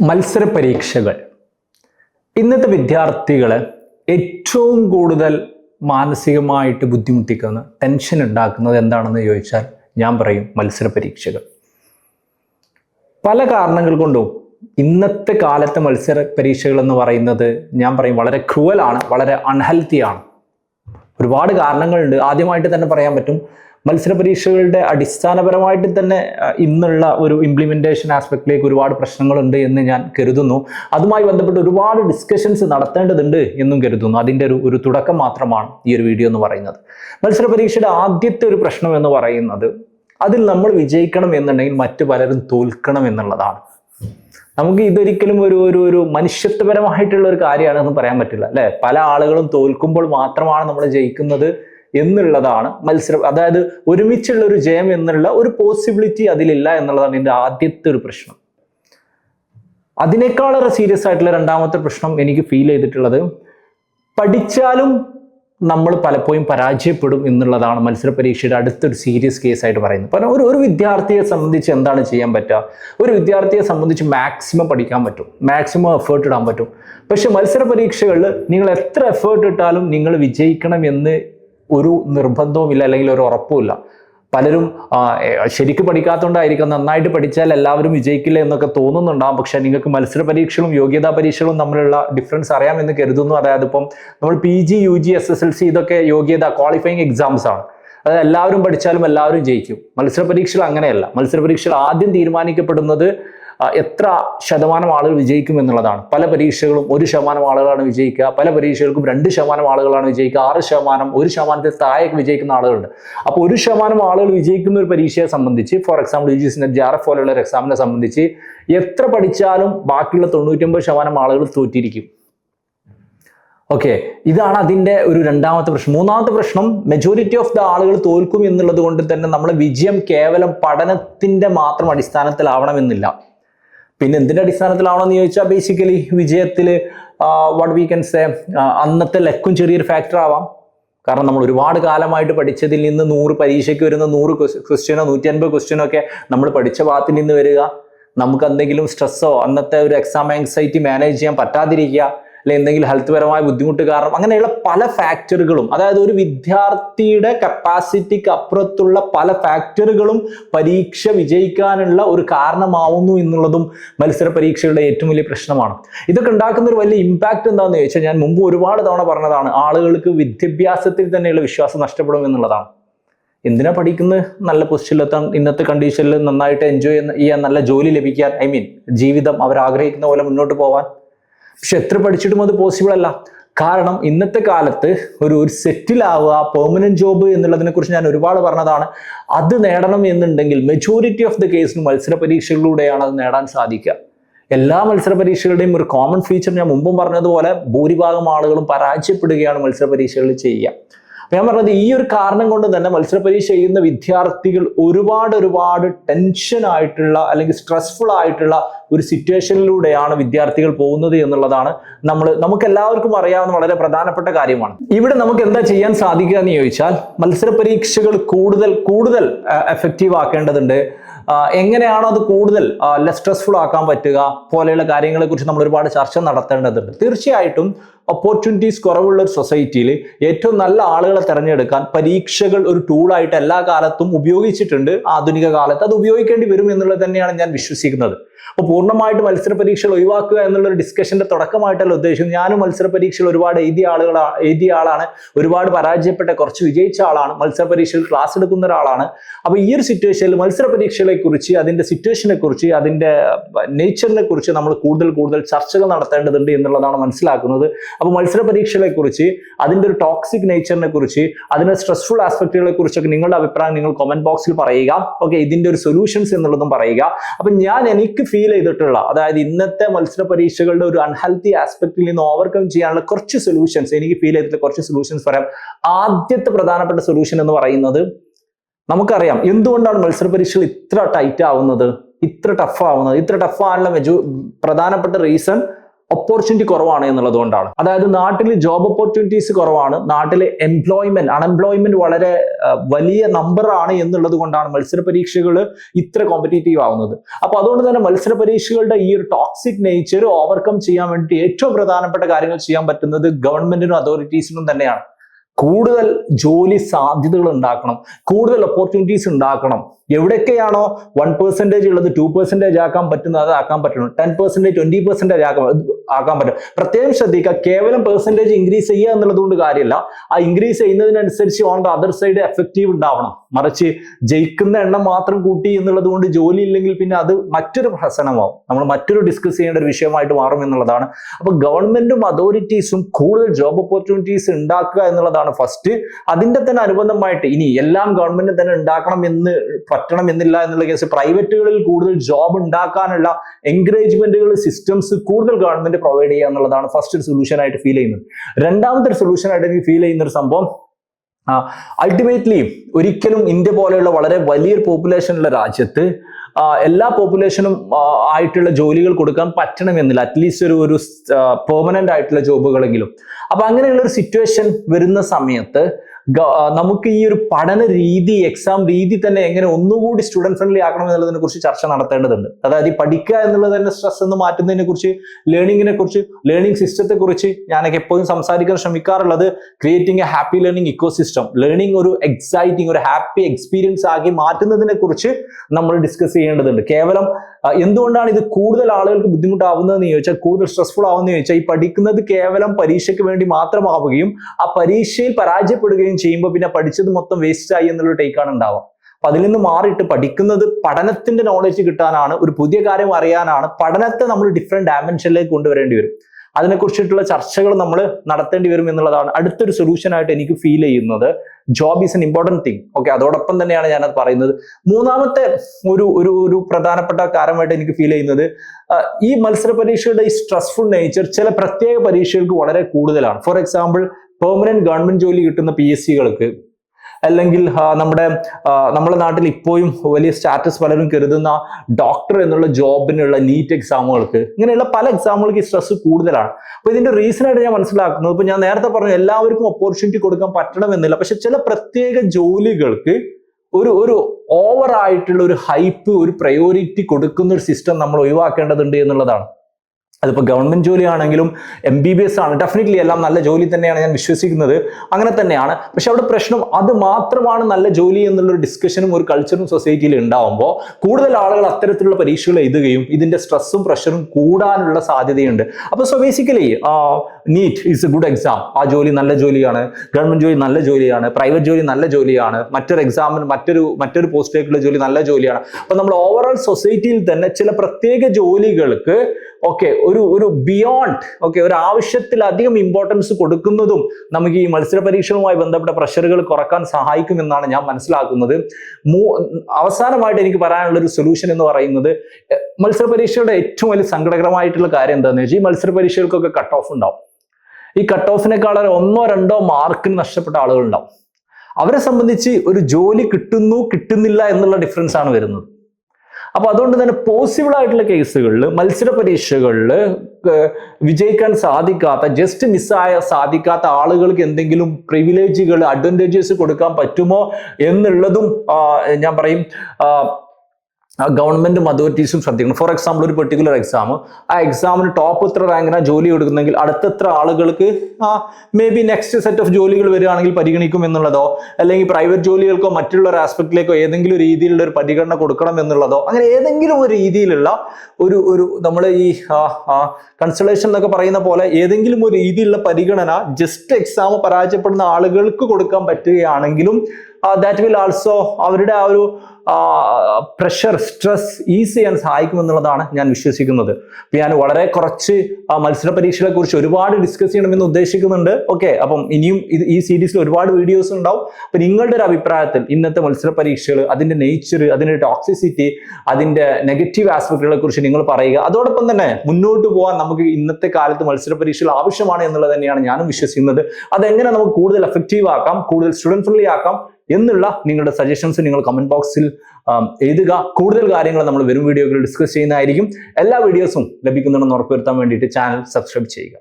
മത്സര പരീക്ഷകൾ ഇന്നത്തെ വിദ്യാർത്ഥികളെ ഏറ്റവും കൂടുതൽ മാനസികമായിട്ട് ബുദ്ധിമുട്ടിക്കുന്ന ടെൻഷൻ ഉണ്ടാക്കുന്നത് എന്താണെന്ന് ചോദിച്ചാൽ ഞാൻ പറയും മത്സര പരീക്ഷകൾ പല കാരണങ്ങൾ കൊണ്ടും ഇന്നത്തെ കാലത്തെ മത്സര പരീക്ഷകൾ എന്ന് പറയുന്നത് ഞാൻ പറയും വളരെ ക്രൂവലാണ് വളരെ അൺഹെൽത്തിയാണ് ഒരുപാട് കാരണങ്ങളുണ്ട്. ആദ്യമായിട്ട് തന്നെ പറയാൻ പറ്റും മത്സര പരീക്ഷകളുടെ അടിസ്ഥാനപരമായിട്ട് തന്നെ ഇന്നുള്ള ഒരു ഇംപ്ലിമെന്റേഷൻ ആസ്പെക്റ്റിലേക്ക് ഒരുപാട് പ്രശ്നങ്ങളുണ്ട് എന്ന് ഞാൻ കരുതുന്നു. അതുമായി ബന്ധപ്പെട്ട് ഒരുപാട് ഡിസ്കഷൻസ് നടത്തേണ്ടതുണ്ട് എന്നും കരുതുന്നു. അതിന്റെ ഒരു ഒരു തുടക്കം മാത്രമാണ് ഈ ഒരു വീഡിയോ എന്ന് പറയുന്നത്. മത്സര പരീക്ഷയുടെ ആദ്യത്തെ ഒരു പ്രശ്നം എന്ന് പറയുന്നത് അതിൽ നമ്മൾ വിജയിക്കണം എന്നുണ്ടെങ്കിൽ മറ്റു പലരും തോൽക്കണം എന്നുള്ളതാണ്. നമുക്ക് ഇതൊരിക്കലും ഒരു ഒരു ഒരു മനുഷ്യത്വപരമായിട്ടുള്ള ഒരു കാര്യമാണെന്ന് പറയാൻ പറ്റില്ല അല്ലെ? പല ആളുകളും തോൽക്കുമ്പോൾ മാത്രമാണ് നമ്മൾ ജയിക്കുന്നത്. എന്നുള്ളതാണ് മത്സരം. അതായത് ഒരുമിച്ചുള്ള ഒരു ജയം എന്നുള്ള ഒരു പോസിബിലിറ്റി അതിലില്ല എന്നുള്ളതാണ് ഇതിന്റെ ആദ്യത്തെ ഒരു പ്രശ്നം. അതിനേക്കാളേറെ സീരിയസ് ആയിട്ടുള്ള രണ്ടാമത്തെ പ്രശ്നം എനിക്ക് ഫീൽ ചെയ്തിട്ടുള്ളത് പഠിച്ചാലും നമ്മൾ പലപ്പോഴും പരാജയപ്പെടും എന്നുള്ളതാണ് മത്സര പരീക്ഷയുടെ അടുത്തൊരു സീരിയസ് കേസായിട്ട് പറയുന്നത്. കാരണം ഒരു ഒരു വിദ്യാർത്ഥിയെ സംബന്ധിച്ച് എന്താണ് ചെയ്യാൻ പറ്റുക? ഒരു വിദ്യാർത്ഥിയെ സംബന്ധിച്ച് മാക്സിമം പഠിക്കാൻ പറ്റും. മാക്സിമം എഫേർട്ട് ഇടാൻ പറ്റും. പക്ഷെ മത്സര പരീക്ഷകളിൽ നിങ്ങൾ എത്ര എഫേർട്ട് ഇട്ടാലും നിങ്ങൾ വിജയിക്കണം എന്ന് ഒരു നിർബന്ധവുമില്ല അല്ലെങ്കിൽ ഒരു ഉറപ്പുമില്ല. പലരും ശരിക്കും പഠിക്കാത്തതുകൊണ്ടായിരിക്കും നന്നായിട്ട് പഠിച്ചാൽ എല്ലാവരും വിജയിക്കില്ല എന്നൊക്കെ തോന്നുന്നുണ്ടാകും പക്ഷെ നിങ്ങൾക്ക് മത്സര പരീക്ഷകളും യോഗ്യതാ പരീക്ഷകളും തമ്മിലുള്ള ഡിഫറൻസ് അറിയാമെന്ന് കരുതുന്നു. അതായത് ഇപ്പം നമ്മൾ P G U G S S L C ഇതൊക്കെ യോഗ്യത ക്വാളിഫയിങ് എക്സാംസ് ആണ്. അതായത് എല്ലാവരും പഠിച്ചാലും എല്ലാവരും ജയിക്കും. മത്സര പരീക്ഷകൾ അങ്ങനെയല്ല. മത്സര പരീക്ഷകൾ ആദ്യം തീരുമാനിക്കപ്പെടുന്നത് എത്ര ശതമാനം ആളുകൾ വിജയിക്കും എന്നുള്ളതാണ്. പല പരീക്ഷകളും ഒരു ശതമാനം ആളുകളാണ് വിജയിക്കുക പല പരീക്ഷകൾക്കും രണ്ട് ശതമാനം ആളുകളാണ് വിജയിക്കുക ആറ് ശതമാനം ഒരു ശതമാനത്തിൽ താഴേക്ക് വിജയിക്കുന്ന ആളുകളുണ്ട്. അപ്പോൾ ഒരു ശതമാനം ആളുകൾ വിജയിക്കുന്ന ഒരു പരീക്ഷയെ സംബന്ധിച്ച് ഫോർ എക്സാമ്പിൾ യു ജി സിന്റെ ജി ആർ എഫ് പോലെയുള്ള ഒരു എക്സാമിനെ സംബന്ധിച്ച് എത്ര പഠിച്ചാലും ബാക്കിയുള്ള തൊണ്ണൂറ്റൊമ്പത് ശതമാനം ആളുകൾ തോറ്റിരിക്കും. ഓക്കെ ഇതാണ് അതിന്റെ ഒരു രണ്ടാമത്തെ പ്രശ്നം. മൂന്നാമത്തെ പ്രശ്നം മെജോറിറ്റി ഓഫ് ദ ആളുകൾ തോൽക്കും എന്നുള്ളത് കൊണ്ട് തന്നെ നമ്മൾ വിജയം കേവലം പഠനത്തിന്റെ മാത്രം അടിസ്ഥാനത്തിലാവണമെന്നില്ല. പിന്നെ എന്തിന്റെ അടിസ്ഥാനത്തിലാണോന്ന് ചോദിച്ചാൽ ബേസിക്കലി വിജയത്തിൽ വാട്ട് വി കൻ സേ അന്നത്തെ ലക്കും ചെറിയൊരു ഫാക്ടർ ആവാം. കാരണം നമ്മൾ ഒരുപാട് കാലമായിട്ട് പഠിച്ചതിൽ നിന്ന് നൂറ് പരീക്ഷയ്ക്ക് വരുന്ന നൂറ് ക്വസ്റ്റ്യനോ നൂറ്റി അൻപത് ക്വസ്റ്റ്യനോ ഒക്കെ നമ്മൾ പഠിച്ച ഭാഗത്തിൽ നിന്ന് വരിക. നമുക്ക് എന്തെങ്കിലും സ്ട്രെസ്സോ അന്നത്തെ ഒരു എക്സാം ആങ്സൈറ്റി മാനേജ് ചെയ്യാൻ പറ്റാതിരിക്കുക. അല്ലെ എന്തെങ്കിലും ഹെൽത്ത് പരമായ ബുദ്ധിമുട്ട് കാരണം അങ്ങനെയുള്ള പല ഫാക്ടറുകളും അതായത് ഒരു വിദ്യാർത്ഥിയുടെ കപ്പാസിറ്റിക്ക് അപ്പുറത്തുള്ള പല ഫാക്ടറുകളും പരീക്ഷ വിജയിക്കാനുള്ള ഒരു കാരണമാവുന്നു എന്നുള്ളതും മത്സര പരീക്ഷയുടെ ഏറ്റവും വലിയ പ്രശ്നമാണ്. ഇതൊക്കെ ഉണ്ടാക്കുന്ന ഒരു വലിയ ഇമ്പാക്ട് എന്താണെന്ന് ചോദിച്ചാൽ ഞാൻ മുമ്പ് ഒരുപാട് തവണ പറഞ്ഞതാണ് ആളുകൾക്ക് വിദ്യാഭ്യാസത്തിൽ തന്നെയുള്ള വിശ്വാസം നഷ്ടപ്പെടും എന്നുള്ളതാണ്. എന്തിനാ പഠിക്കുന്നത് നല്ല പൊസിഷനിലെത്താൻ ഇന്നത്തെ കണ്ടീഷനിൽ നന്നായിട്ട് എൻജോയ് ചെയ്യാൻ നല്ല ജോലി ലഭിക്കാൻ ഐ മീൻ ജീവിതം അവർ ആഗ്രഹിക്കുന്ന പോലെ മുന്നോട്ട് പോവാൻ. പക്ഷെ എത്ര പഠിച്ചിട്ടും അത് പോസിബിൾ അല്ല. കാരണം ഇന്നത്തെ കാലത്ത് ഒരു ഒരു സെറ്റിൽ ആവുക പെർമനന്റ് ജോബ് എന്നുള്ളതിനെ കുറിച്ച് ഞാൻ ഒരുപാട് പറഞ്ഞതാണ്. അത് നേടണം എന്നുണ്ടെങ്കിൽ മെജോറിറ്റി ഓഫ് ദ കേസിന് മത്സര പരീക്ഷകളിലൂടെയാണ് അത് നേടാൻ സാധിക്കുക. എല്ലാ മത്സര പരീക്ഷകളുടെയും ഒരു കോമൺ ഫീച്ചർ ഞാൻ മുമ്പും പറഞ്ഞതുപോലെ ഭൂരിഭാഗം ആളുകളും പരാജയപ്പെടുകയാണ് മത്സര പരീക്ഷകളിൽ ചെയ്യുക. ഞാൻ പറഞ്ഞത് ഈ ഒരു കാരണം കൊണ്ട് തന്നെ മത്സര പരീക്ഷ ചെയ്യുന്ന വിദ്യാർത്ഥികൾ ഒരുപാട് ഒരുപാട് ടെൻഷൻ ആയിട്ടുള്ള അല്ലെങ്കിൽ സ്ട്രെസ്ഫുൾ ആയിട്ടുള്ള ഒരു സിറ്റുവേഷനിലൂടെയാണ് വിദ്യാർത്ഥികൾ പോകുന്നത് എന്നുള്ളതാണ് നമ്മൾ നമുക്ക് എല്ലാവർക്കും അറിയാവുന്ന വളരെ പ്രധാനപ്പെട്ട കാര്യമാണ്. ഇവിടെ നമുക്ക് എന്താ ചെയ്യാൻ സാധിക്കുക എന്ന് ചോദിച്ചാൽ മത്സര പരീക്ഷകൾ കൂടുതൽ കൂടുതൽ എഫക്റ്റീവ് ആക്കേണ്ടതുണ്ട്. എങ്ങനെയാണോ അത് കൂടുതൽ സ്ട്രെസ്ഫുൾ ആക്കാൻ പറ്റുക പോലെയുള്ള കാര്യങ്ങളെ കുറിച്ച് നമ്മൾ ഒരുപാട് ചർച്ച നടത്തേണ്ടതുണ്ട്. തീർച്ചയായിട്ടും ഓപ്പർച്യൂണിറ്റീസ് കുറവുള്ള ഒരു സൊസൈറ്റിയിൽ ഏറ്റവും നല്ല ആളുകളെ തിരഞ്ഞെടുക്കാൻ പരീക്ഷകൾ ഒരു ടൂളായിട്ട് എല്ലാ കാലത്തും ഉപയോഗിച്ചിട്ടുണ്ട് ആധുനിക കാലത്ത്. അത് ഉപയോഗിക്കേണ്ടി വരും എന്നുള്ളത് തന്നെയാണ് ഞാൻ വിശ്വസിക്കുന്നത്. അപ്പോൾ പൂർണമായിട്ട് മത്സര പരീക്ഷകൾ ഒഴിവാക്കുക എന്നുള്ള ഒരു ഡിസ്കഷന്റെ തുടക്കമായിട്ടല്ല ഉദ്ദേശിക്കുന്നത്. ഞാനും മത്സര പരീക്ഷകൾ ഒരുപാട് എഴുതിയ ആളുകളാണ് എഴുതിയ ആളാണ്. ഒരുപാട് പരാജയപ്പെട്ട കുറച്ച് വിജയിച്ച ആളാണ്. മത്സര പരീക്ഷയിൽ ക്ലാസ് എടുക്കുന്ന ഒരാളാണ്. അപ്പോൾ ഈ ഒരു സിറ്റുവേഷനിൽ മത്സര പരീക്ഷകളെ കുറിച്ച് അതിന്റെ സിറ്റുവേഷനെ കുറിച്ച് അതിന്റെ നേച്ചറിനെ കുറിച്ച് നമ്മൾ കൂടുതൽ കൂടുതൽ ചർച്ചകൾ നടത്തേണ്ടതുണ്ട് എന്നുള്ളതാണ് മനസ്സിലാക്കുന്നത്. അപ്പോൾ മത്സര പരീക്ഷകളെ കുറിച്ച് അതിന്റെ ഒരു ടോക്സിക് നേച്ചറിനെ കുറിച്ച് അതിന്റെ സ്ട്രെസ്ഫുൾ ആസ്പെക്റ്റുകളെ കുറിച്ചൊക്കെ നിങ്ങളുടെ അഭിപ്രായം നിങ്ങൾ കമന്റ് ബോക്സിൽ പറയുക. ഓക്കെ ഇതിന്റെ ഒരു സൊല്യൂഷൻസ് എന്നുള്ളതും പറയുക. അപ്പൊ ഞാൻ എനിക്ക് ഫീൽ ചെയ്തിട്ടുള്ള അതായത് ഇന്നത്തെ മത്സര പരീക്ഷകളുടെ ഒരു അൺഹെൽത്തി ആസ്പെക്റ്റിൽ നിന്ന് ഓവർകം ചെയ്യാനുള്ള കുറച്ച് സൊല്യൂഷൻസ് എനിക്ക് ഫീൽ ചെയ്തിട്ടുള്ള കുറച്ച് സൊല്യൂഷൻസ് പറയാം. ആദ്യത്തെ പ്രധാനപ്പെട്ട സൊല്യൂഷൻ എന്ന് പറയുന്നത് നമുക്കറിയാം എന്തുകൊണ്ടാണ് മത്സര പരീക്ഷകൾ ഇത്ര ടൈറ്റ് ആവുന്നത് ഇത്ര ടഫ് ആവുന്നത് ഇത്ര ടഫ് മെജു പ്രധാനപ്പെട്ട റീസൺ ഓപ്പർച്യൂണിറ്റി കുറവാണ് എന്നുള്ളത് കൊണ്ടാണ് അതായത് നാട്ടിൽ ജോബ് ഓപ്പർച്യൂണിറ്റീസ് കുറവാണ്. നാട്ടിലെ എംപ്ലോയ്മെന്റ് അൺഎംപ്ലോയ്മെന്റ് വളരെ വലിയ നമ്പർ ആണ് എന്നുള്ളത് കൊണ്ടാണ് മത്സര പരീക്ഷകൾ ഇത്ര കോമ്പറ്റീറ്റീവ് ആവുന്നത്. അപ്പൊ അതുകൊണ്ട് തന്നെ മത്സര പരീക്ഷകളുടെ ഈ ഒരു ടോക്സിക് നേച്ചർ ഓവർകം ചെയ്യാൻ വേണ്ടി ഏറ്റവും പ്രധാനപ്പെട്ട കാര്യങ്ങൾ ചെയ്യാൻ പറ്റുന്നത് ഗവൺമെന്റിനും അതോറിറ്റീസിനും തന്നെയാണ്. കൂടുതൽ ജോലി സാധ്യതകൾ ഉണ്ടാക്കണം. കൂടുതൽ ഓപ്പർച്യൂണിറ്റീസ് ഉണ്ടാക്കണം. എവിടെയൊക്കെയാണോ വൺ പെർസെന്റേജ് ഉള്ളത് ടു പെർസെന്റേജ് ആക്കാൻ പറ്റുന്നത് അത് ആക്കാൻ പറ്റണം. ടെൻ പെർസെന്റേജ് ട്വന്റി പെർസെന്റേജ് ആക്കാൻ ആക്കാൻ പറ്റും. പ്രത്യേകം ശ്രദ്ധിക്കുക കേവലം പെർസെന്റേജ് ഇൻക്രീസ് ചെയ്യുക എന്നുള്ളത് കൊണ്ട് കാര്യമില്ല. ആ increase ചെയ്യുന്നതിനനുസരിച്ച് on the other side effective ഉണ്ടാവണം. മറിച്ച് ജയിക്കുന്ന എണ്ണം മാത്രം കൂട്ടി എന്നുള്ളത് കൊണ്ട് ജോലി ഇല്ലെങ്കിൽ പിന്നെ അത് മറ്റൊരു പ്രസനമാവും നമ്മൾ മറ്റൊരു ഡിസ്കസ് ചെയ്യേണ്ട ഒരു വിഷയമായിട്ട് മാറും എന്നുള്ളതാണ്. അപ്പൊ ഗവൺമെന്റും അതോറിറ്റീസും കൂടുതൽ ജോബ് ഓപ്പർച്യൂണിറ്റീസ് ഉണ്ടാക്കുക എന്നുള്ളതാണ് ഫസ്റ്റ് അതിന്റെ തന്നെ അനുബന്ധമായിട്ട് ഇനി എല്ലാം ഗവൺമെന്റ് തന്നെ ഉണ്ടാക്കണം എന്ന് പറ്റണം എന്നില്ല എന്നുള്ള കേസ് പ്രൈവറ്റുകളിൽ കൂടുതൽ ജോബ് ഉണ്ടാക്കാനുള്ള എൻകറേജ്മെന്റുകൾ സിസ്റ്റംസ് കൂടുതൽ ഗവൺമെന്റ് പ്രൊവൈഡ് ചെയ്യുക എന്നുള്ളതാണ് ഫസ്റ്റ് ഒരു സൊല്യൂഷൻ ആയിട്ട് ഫീൽ ചെയ്യുന്നത്. രണ്ടാമത്തെ ഒരു സൊല്യൂഷൻ ആയിട്ട് എനിക്ക് ഫീൽ ചെയ്യുന്ന ഒരു സംഭവം അൾട്ടിമേറ്റ്ലി ഒരിക്കലും ഇന്ത്യ പോലെയുള്ള വളരെ വലിയൊരു പോപ്പുലേഷനുള്ള രാജ്യത്ത് എല്ലാ പോപ്പുലേഷനും ആയിട്ടുള്ള ജോലികൾ കൊടുക്കാൻ പറ്റണമെന്നില്ല. അറ്റ്ലീസ്റ്റ് ഒരു ഒരു പെർമനന്റ് ആയിട്ടുള്ള ജോബുകളെങ്കിലും. അപ്പൊ അങ്ങനെയുള്ള ഒരു സിറ്റുവേഷൻ വരുന്ന സമയത്ത് നമുക്ക് ഈ ഒരു പഠന രീതി എക്സാം രീതി തന്നെ എങ്ങനെ ഒന്നുകൂടി സ്റ്റുഡന്റ് ഫ്രണ്ട്ലി ആക്കണം എന്നുള്ളതിനെ കുറിച്ച് ചർച്ച നടത്തേണ്ടതുണ്ട്. അതായത് ഈ പഠിക്കുക എന്നുള്ളത് തന്നെ സ്ട്രെസ് എന്ന് മാറ്റുന്നതിനെ കുറിച്ച് ലേണിങ്ങിനെ കുറിച്ച് ലേണിംഗ് സിസ്റ്റത്തെ കുറിച്ച് ഞാനൊക്കെ എപ്പോഴും സംസാരിക്കാൻ ശ്രമിക്കാറുള്ളത് creating a happy learning ecosystem learning ഒരു എക്സൈറ്റിംഗ് ഒരു ഹാപ്പി എക്സ്പീരിയൻസ് ആക്കി മാറ്റുന്നതിനെ കുറിച്ച് നമ്മൾ ഡിസ്കസ് ചെയ്യേണ്ടതുണ്ട്. കേവലം എന്തുകൊണ്ടാണ് ഇത് കൂടുതൽ ആളുകൾക്ക് ബുദ്ധിമുട്ടാവുന്നതെന്ന് ചോദിച്ചാൽ കൂടുതൽ സ്ട്രെസ്ഫുൾ ആവുന്നതെന്ന് ചോദിച്ചാൽ ഈ പഠിക്കുന്നത് കേവലം പരീക്ഷയ്ക്ക് വേണ്ടി മാത്രമാവുകയും ആ പരീക്ഷയിൽ പരാജയപ്പെടുകയും ചെയ്യുമ്പോൾ പിന്നെ പഠിച്ചത് മൊത്തം വേസ്റ്റ് ആയി എന്നുള്ള ടേക്കാണ് ഉണ്ടാവുക. അപ്പൊ അതിൽ നിന്ന് മാറിയിട്ട് പഠിക്കുന്നത് പഠനത്തിന്റെ നോളജ് കിട്ടാനാണ് ഒരു പുതിയ കാര്യം അറിയാനാണ് പഠനത്തെ നമ്മൾ ഡിഫറെന്റ് ഡയമെൻഷനിലേക്ക് കൊണ്ടുവരേണ്ടി വരും. അതിനെക്കുറിച്ചിട്ടുള്ള ചർച്ചകൾ നമ്മൾ നടത്തേണ്ടി വരും എന്നുള്ളതാണ് അടുത്തൊരു സൊല്യൂഷൻ ആയിട്ട് എനിക്ക് ഫീൽ ചെയ്യുന്നത്. Job is an important thing okay അതോടൊപ്പം തന്നെയാണ് ഞാനത് പറയുന്നത്. മൂന്നാമത്തെ ഒരു ഒരു ഒരു പ്രധാനപ്പെട്ട കാര്യമായിട്ട് എനിക്ക് ഫീൽ ചെയ്യുന്നത് ഈ മത്സര പരീക്ഷയുടെ ഈ സ്ട്രെസ്ഫുൾ നേച്ചർ ചില പ്രത്യേക പരീക്ഷകൾക്ക് വളരെ കൂടുതലാണ്. ഫോർ എക്സാമ്പിൾ പെർമനന്റ് ഗവൺമെന്റ് ജോലി കിട്ടുന്ന പി എസ് സികൾക്ക് അല്ലെങ്കിൽ നമ്മുടെ നമ്മുടെ നാട്ടിൽ ഇപ്പോഴും വലിയ സ്റ്റാറ്റസ് പലരും കരുതുന്ന ഡോക്ടർ എന്നുള്ള ജോബിനുള്ള നീറ്റ് എക്സാമുകൾക്ക് ഇങ്ങനെയുള്ള പല എക്സാമുകൾക്ക് ഈ സ്ട്രെസ് കൂടുതലാണ്. അപ്പൊ ഇതിന്റെ റീസൺ ആയിട്ട് ഞാൻ മനസ്സിലാക്കുന്നത് ഇപ്പൊ ഞാൻ നേരത്തെ പറഞ്ഞു എല്ലാവർക്കും ഓപ്പർച്യൂണിറ്റി കൊടുക്കാൻ പറ്റണം പറ്റണമെന്നില്ല. പക്ഷെ ചില പ്രത്യേക ജോലികൾക്ക് ഒരു ഒരു ഓവർ ആയിട്ടുള്ള ഒരു ഹൈപ്പ് ഒരു പ്രയോറിറ്റി കൊടുക്കുന്ന ഒരു സിസ്റ്റം നമ്മൾ ഒഴിവാക്കേണ്ടതുണ്ട് എന്നുള്ളതാണ്. അതിപ്പോൾ ഗവൺമെന്റ് ജോലിയാണെങ്കിലും എം ബി ബി എസ് ആണ്. ഡെഫിനറ്റ്ലി എല്ലാം നല്ല ജോലി തന്നെയാണ് ഞാൻ വിശ്വസിക്കുന്നത്. അങ്ങനെ തന്നെയാണ്. പക്ഷെ അവിടെ പ്രശ്നം അത് മാത്രമാണ് നല്ല ജോലി എന്നുള്ള ഒരു ഡിസ്കഷനും ഒരു കൾച്ചറും സൊസൈറ്റിയിൽ ഉണ്ടാവുമ്പോൾ കൂടുതൽ ആളുകൾ അത്തരത്തിലുള്ള പരീക്ഷകൾ എഴുതുകയും ഇതിന്റെ സ്ട്രെസ്സും പ്രഷറും കൂടാനുള്ള സാധ്യതയുണ്ട്. അപ്പോൾ so basically NEET is a good exam ആ ജോലി നല്ല ജോലിയാണ്. ഗവൺമെന്റ് ജോലി നല്ല ജോലിയാണ്. പ്രൈവറ്റ് ജോലി നല്ല ജോലിയാണ്. മറ്റൊരു എക്സാമിന് മറ്റൊരു മറ്റൊരു പോസ്റ്റിലേക്കുള്ള ജോലി നല്ല ജോലിയാണ്. അപ്പോൾ നമ്മൾ ഓവറോൾ സൊസൈറ്റിയിൽ തന്നെ ചില പ്രത്യേക ജോലികൾക്ക് ഓക്കെ ഒരു ഒരു ബിയോണ്ട് ഓക്കെ ഒരു ആവശ്യത്തിൽ അധികം ഇമ്പോർട്ടൻസ് കൊടുക്കുന്നതും നമുക്ക് ഈ മത്സര പരീക്ഷകളുമായി ബന്ധപ്പെട്ട പ്രഷറുകൾ കുറയ്ക്കാൻ സഹായിക്കുമെന്നാണ് ഞാൻ മനസ്സിലാക്കുന്നത്. മൂ അവസാനമായിട്ട് എനിക്ക് പറയാനുള്ള ഒരു സൊല്യൂഷൻ എന്ന് പറയുന്നത് മത്സര പരീക്ഷയുടെ ഏറ്റവും വലിയ സങ്കടകരമായിട്ടുള്ള കാര്യം എന്താണെന്ന് വെച്ചാൽ ഈ മത്സര പരീക്ഷകൾക്കൊക്കെ കട്ട് ഓഫ് ഉണ്ടാവും. ഈ കട്ട് ഓഫിനേക്കാൾ ഒന്നോ രണ്ടോ മാർക്കിന് നഷ്ടപ്പെട്ട ആളുകൾ ഉണ്ടാവും. അവരെ സംബന്ധിച്ച് ഒരു ജോലി കിട്ടുന്നു കിട്ടുന്നില്ല എന്നുള്ള ഡിഫറൻസ് ആണ് വരുന്നത്. അപ്പൊ അതുകൊണ്ട് തന്നെ പോസിബിൾ ആയിട്ടുള്ള കേസുകളിൽ മത്സര പരീക്ഷകളിൽ വിജയിക്കാൻ സാധിക്കാത്ത ജസ്റ്റ് മിസ്സായ സാധിക്കാത്ത ആളുകൾക്ക് എന്തെങ്കിലും പ്രിവിലേജുകൾ അഡ്വാന്റേജസ് കൊടുക്കാൻ പറ്റുമോ എന്നുള്ളതും ഞാൻ പറയും ആ, ഗവൺമെന്റ് അതോറിറ്റീസും ശ്രദ്ധിക്കണം. ഫോർ എക്സാമ്പിൾ ഒരു പെർട്ടിക്കുലർ എക്സാം ആ എക്സാമിന് ടോപ്പ് എത്ര റാങ്കിനാണ് ജോലി കൊടുക്കുന്നെങ്കിൽ അടുത്ത എത്ര ആളുകൾക്ക് ആ maybe next set of ജോലികൾ വരികയാണെങ്കിൽ പരിഗണിക്കും എന്നുള്ളതോ അല്ലെങ്കിൽ പ്രൈവറ്റ് ജോലികൾക്കോ മറ്റുള്ള ഒരു ആസ്പെക്റ്റിലേക്കോ ഏതെങ്കിലും രീതിയിലുള്ള ഒരു പരിഗണന കൊടുക്കണം എന്നുള്ളതോ അങ്ങനെ ഏതെങ്കിലും ഒരു രീതിയിലുള്ള ഒരു ഒരു നമ്മൾ ഈ കൺസൾട്ടേഷൻ എന്നൊക്കെ പറയുന്ന പോലെ ഏതെങ്കിലും ഒരു രീതിയിലുള്ള പരിഗണന ജസ്റ്റ് എക്സാം പരാജയപ്പെടുന്ന ആളുകൾക്ക് കൊടുക്കാൻ പറ്റുകയാണെങ്കിലും ദാറ്റ് വിൽ ആൾസോ അവരുടെ ആ ഒരു പ്രഷർ സ്ട്രെസ് ഈസ് ചെയ്യാൻ സഹായിക്കുമെന്നുള്ളതാണ് ഞാൻ വിശ്വസിക്കുന്നത്. ഞാൻ വളരെ കുറച്ച് മത്സര പരീക്ഷകളെ കുറിച്ച് ഒരുപാട് ഡിസ്കസ് ചെയ്യണമെന്ന് ഉദ്ദേശിക്കുന്നുണ്ട്. ഓക്കെ അപ്പം ഇനിയും ഇത് ഈ സീരീസിൽ ഒരുപാട് വീഡിയോസ് ഉണ്ടാവും. അപ്പൊ നിങ്ങളുടെ ഒരു അഭിപ്രായത്തിൽ ഇന്നത്തെ മത്സര പരീക്ഷകൾ അതിന്റെ നേച്ചർ അതിന്റെ ടോക്സിസിറ്റി അതിന്റെ നെഗറ്റീവ് ആസ്പെക്റ്റുകളെ കുറിച്ച് നിങ്ങൾ പറയുക. അതോടൊപ്പം തന്നെ മുന്നോട്ട് പോകാൻ നമുക്ക് ഇന്നത്തെ കാലത്ത് മത്സര പരീക്ഷകൾ ആവശ്യമാണ് എന്നുള്ളത് തന്നെയാണ് ഞാനും വിശ്വസിക്കുന്നത്. അതെങ്ങനെ നമുക്ക് കൂടുതൽ എഫക്റ്റീവ് ആക്കാം കൂടുതൽ സ്റ്റുഡന്റ് ഫ്രണ്ട്ലി ആക്കാം എന്നുള്ള നിങ്ങളുടെ സജഷൻസ് നിങ്ങൾ കമന്റ് ബോക്സിൽ എഴുതുക. കൂടുതൽ കാര്യങ്ങൾ നമ്മൾ വരും വീഡിയോകളിൽ ഡിസ്കസ് ചെയ്യുന്നതായിരിക്കും. എല്ലാ വീഡിയോസും ലഭിക്കുന്നുണ്ടെന്ന് ഉറപ്പുവരുത്താൻ വേണ്ടിയിട്ട് ചാനൽ സബ്സ്ക്രൈബ് ചെയ്യുക.